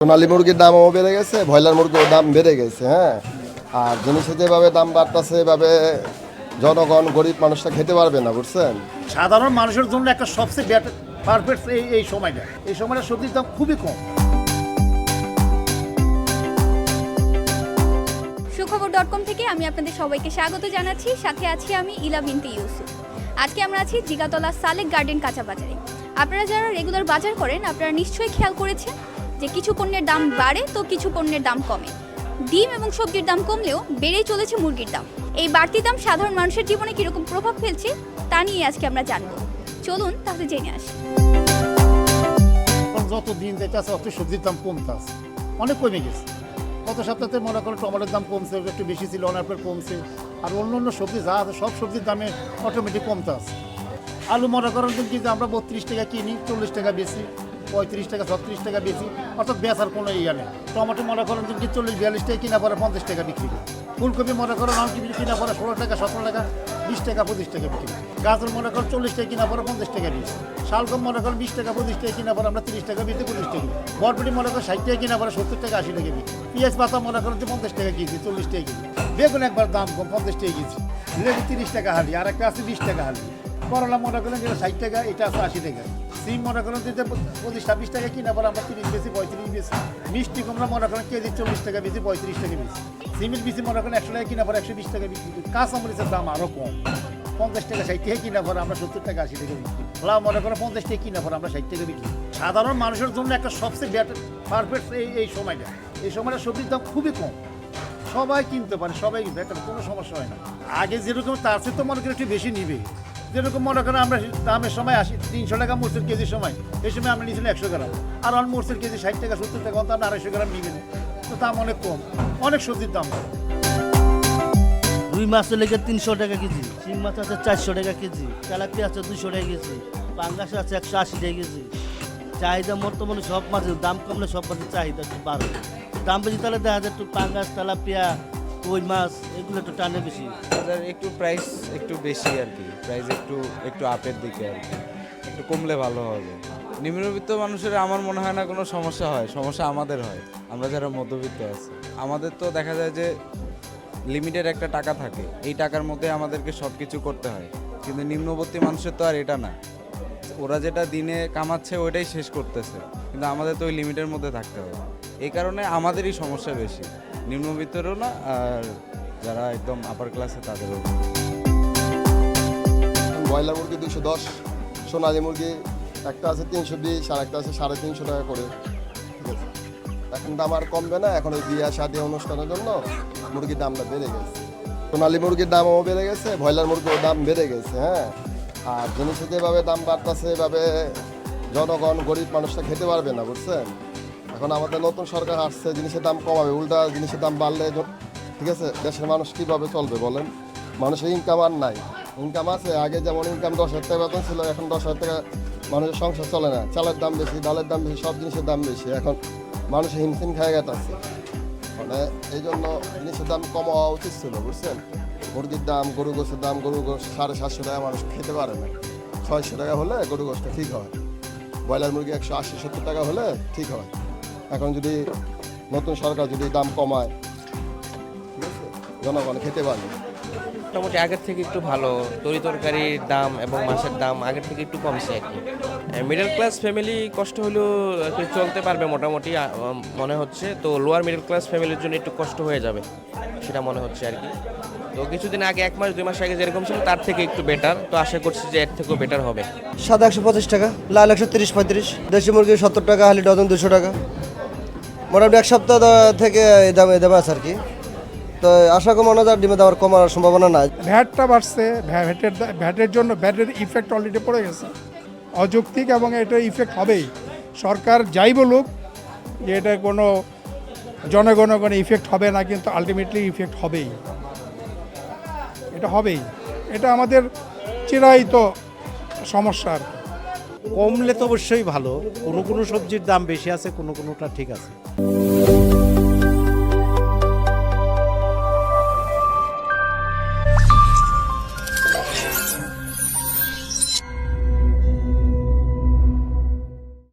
সোনালী মুরগির দামও বেড়ে গেছে ব্রয়লার মুরগির দাম বেড়ে গেছে হ্যাঁ? আর জিনিসের যেভাবে দাম বাড়তেছে এভাবে জনগণ গরিব মানুষটা খেতে পারবে না বুঝছেন? সাধারণ মানুষের জন্য একটা সবচেয়ে বেটার পারফেক্ট এই এই সময়টা। এই সময়টা সবজির দাম খুবই কম। সুখবর ডট কম থেকে আমি আপনাদের সবাইকে স্বাগত জানাচ্ছি। সাথে আছি আমি ইলা বিনতি ইউসুফ। আজকে আমরা আছি জিগাতলা সালেক গার্ডেন কাঁচা বাজারে। আপনারা যারা রেগুলার বাজার করেন আপনারা নিশ্চয়ই খেয়াল করেছেন যে কিছু পণ্যের দাম বাড়ে, তো কিছু পণ্যের দাম কমে। ডিম এবং সবজির দাম কমলেও বেড়েই চলেছে মুরগির দাম। এই বাড়তি দাম সাধারণ মানুষের জীবনে কীরকম প্রভাব ফেলছে, তা নিয়ে আজকে আমরা জানব। চলুন তাহলে জেনে আসি। যত দিন যাইতেছে অত সবজির দাম কমতে আছে। অনেক কমে গেছে। গত সপ্তাহে মনে করো টমেটোর দাম কমছে, একটু বেশি ছিল, অনেক কমছে। আর অন্য অন্য সবজি যা আছে, সব সবজির দামে অটোমেটিক কমতে আছে। আলু মনে করেন কিন্তু আমরা বত্রিশ টাকা কিনি, চল্লিশ টাকা বেশি। পঁয়ত্রিশ টাকা, ছত্রিশ টাকা বেশি। অর্থাৎ বেচার কোনো ইয়ে নেই। টমেটো মনে করেন কিন্তু চল্লিশ, বিয়াল্লিশ টাকা কিনা পরে পঞ্চাশ টাকা বিক্রি করি। ফুলকপি মনে করেন আমি কিনা পরে ষোলো টাকা, সতেরো টাকা, বিশ টাকা, পঁচিশ টাকা বিক্রি গাজর মনে করেন চল্লিশ টাকা কিনা পরে পঞ্চাশ টাকা বিশ শালগম মনে করেন বিশ টাকা, পঁচিশ টাকা কিনা পরে আমরা তিরিশ টাকা বিক্রি পঁচিশ টাকা বিক্রি। বরবটি মনে করেন ষাট টাকা কিনা পরে সত্তর টাকা, আশি টাকা বিক্রি পেঁয়াজ পাতা মনে করেন যে পঞ্চাশ টাকা কেজি, চল্লিশ টাকা কেজি। বেগুন একবার দাম কম, পঞ্চাশ টাকা কেজি। লেবু তিরিশ টাকা হালি আর একটা আছে বিশ টাকা হালি। করলা মনে করেন যেটা ষাট টাকা, এটা আছে আশি টাকা। সিম মনে করেন যে পঁচিশ, ছাব্বিশ টাকা কিনা পরে আমরা তিরিশ বেশি, পঁয়ত্রিশ বেশি। মিষ্টি কুমড়া মনে করেন কেজি চল্লিশ টাকা বেশি, পঁয়ত্রিশ টাকা বেশি। সিমের বেশি মনে করেন একশো টাকা কিনা পরে একশো বিশ টাকা বিক্রি করি। কাঁচামরিচের দাম আরও কম। পঞ্চাশ টাকা, ষাট টাকা কিনা পরে আমরা সত্তর টাকা, আশি টাকা বিক্রি করি। লাউ মনে করেন পঞ্চাশ টাকা কিনা পরে আমরা ষাট টাকা বিক্রি সাধারণ মানুষের জন্য একটা সবচেয়ে বেটার পারফেক্ট এই এই সময়টা। এই সময়টা সবজির দাম খুবই কম। সবাই কিনতে পারে, সবাই কিনতে কোনো সমস্যা হয় না। আগে যেরকম, তার চেয়ে তো মনে করেন একটু বেশি নিবে। যেরকম মনে করেন আমরা দামের সময় আসি, তিনশো টাকা মরচের কেজির সময়, এই সময় আমরা নিয়েছিলাম একশো গ্রাম আর অন মরচের কেজি ষাট টাকা, সত্তর টাকা, অন্তত আড়াইশো গ্রাম নিবে না। তো দাম অনেক কম, অনেক সবজির দাম। রুই মাছের লেগে তিনশো টাকা কেজি, শিং মাছ আছে চারশো টাকা কেজি তেলাপিয়া আছে দুশো টাকা কেজি, পাঙ্গাস আছে একশো আশি টাকা কেজি চাহিদা বর্তমানে সব মাছের, দাম কমলে সব মাছের চাহিদা একটু বাড়ে দাম বেশি তাহলে দেখা যায় একটু পাঙ্গাস, তেলাপিয়া কই মাছ, এগুলো একটু টানে বেশি। বাজার একটু প্রাইস একটু বেশি আর কি। প্রাইস একটু একটু আপের দিকে আর কি। একটু কমলে ভালো হবে। নিম্নবিত্ত মানুষের আমার মনে হয় না কোনো সমস্যা হয়। সমস্যা আমাদের হয়। আমরা যারা মধ্যবিত্ত আছি। আমাদের তো দেখা যায় যে লিমিটেড একটা টাকা থাকে। এই টাকার মধ্যে আমাদেরকে সব কিছু করতে হয়। কিন্তু নিম্নবর্তী মানুষের তো আর এটা না। ওরা যেটা দিনে কামাচ্ছে, ওইটাই শেষ করতেছে। কিন্তু আমাদের তো ওই লিমিটের মধ্যে থাকতে হবে। এই কারণে আমাদেরই সমস্যা বেশি। নিম্নবিত্তরও না, আর যারা একদম আপার ক্লাসে তাদেরও। ব্রয়লার মুরগি দুশো দশ, সোনালী মুরগি একটা আছে তিনশো বিশ, আর একটা আছে সাড়ে তিনশো টাকা করে। এখন দাম আর কমবে না, এখন ওই বিয়া শাদী অনুষ্ঠানের জন্য মুরগির দামটা বেড়ে গেছে। সোনালী মুরগির দামও বেড়ে গেছে, ব্রয়লার মুরগির দাম বেড়ে গেছে হ্যাঁ? আর জিনিসের যেভাবে দাম বাড়তেছে, এভাবে জনগণ, গরিব মানুষটা খেতে পারবে না, বুঝছেন? এখন আমাদের নতুন সরকার আসছে, জিনিসের দাম কমাবে, উল্টা জিনিসের দাম বাড়লে ঠিক আছে? দেশের মানুষ কীভাবে চলবে বলেন? মানুষের ইনকাম আর নাই। ইনকাম আছে, আগে যেমন ইনকাম দশ হাজার টাকা বেতন ছিল, এখন দশ হাজার টাকা মানুষের সংসার চলে না। চালের দাম বেশি, ডালের দাম বেশি, সব জিনিসের দাম বেশি। এখন মানুষ হিমশিম খায় গেছে মানে এই জন্য জিনিসের দাম কম হওয়া উচিত ছিল, বুঝছেন? মুরগির দাম, গরু গোসের দাম, গরু গোস সাড়ে সাতশো টাকা মানুষ খেতে পারে না। ছয়শো টাকা হলে গরু গোসটা ঠিক হয়। ব্রয়লার মুরগি একশো আশি সত্তর টাকা হলে ঠিক হয়। এখন যদি নতুন সরকার যদি দাম কমায় জনগণ খেতে পারবে। মোটামুটি আগের থেকে একটু ভালো তরি তরকারির দাম এবং মাছের দাম আগের থেকে একটু কমছে আর কি। মিডল ক্লাস ফ্যামিলি কষ্ট হলেও চলতে পারবে মোটামুটি মনে হচ্ছে। তো লোয়ার মিডল ক্লাস ফ্যামিলির জন্য একটু কষ্ট হয়ে যাবে সেটা মনে হচ্ছে আর কি। তো কিছুদিন আগে এক মাস দুই মাস আগে যেরকম ছিল তার থেকে একটু বেটার তো আশা করছি যে এর থেকেও বেটার হবে। সাদা একশো পঁচিশ টাকা লাল একশো তিরিশ পঁয়ত্রিশ দেশি মুরগি সত্তর টাকা হালি ডজন দুশো টাকা। মোটামুটি এক সপ্তাহ থেকে দেবে আছে আর কি। তো আশা কমানো যার ডিমে দেওয়ার কমার সম্ভাবনা নাই। ভ্যাটটা বাড়ছে ভ্যাটের ভ্যাটের জন্য ভ্যাটের ইফেক্ট অলরেডি পড়ে গেছে। অযৌক্তিক এবং এটা ইফেক্ট হবেই। সরকার যাই বলুক, যে এটা কোনো জনগণ কোনো ইফেক্ট হবে না, কিন্তু আলটিমেটলি ইফেক্ট হবেই। এটা হবেই। এটা আমাদের চিরাই তো সমস্যা আর কি। কমলে তো অবশ্যই ভালো কোনো কোনো সবজির দাম বেশি আছে কোনো কোনোটা ঠিক আছে।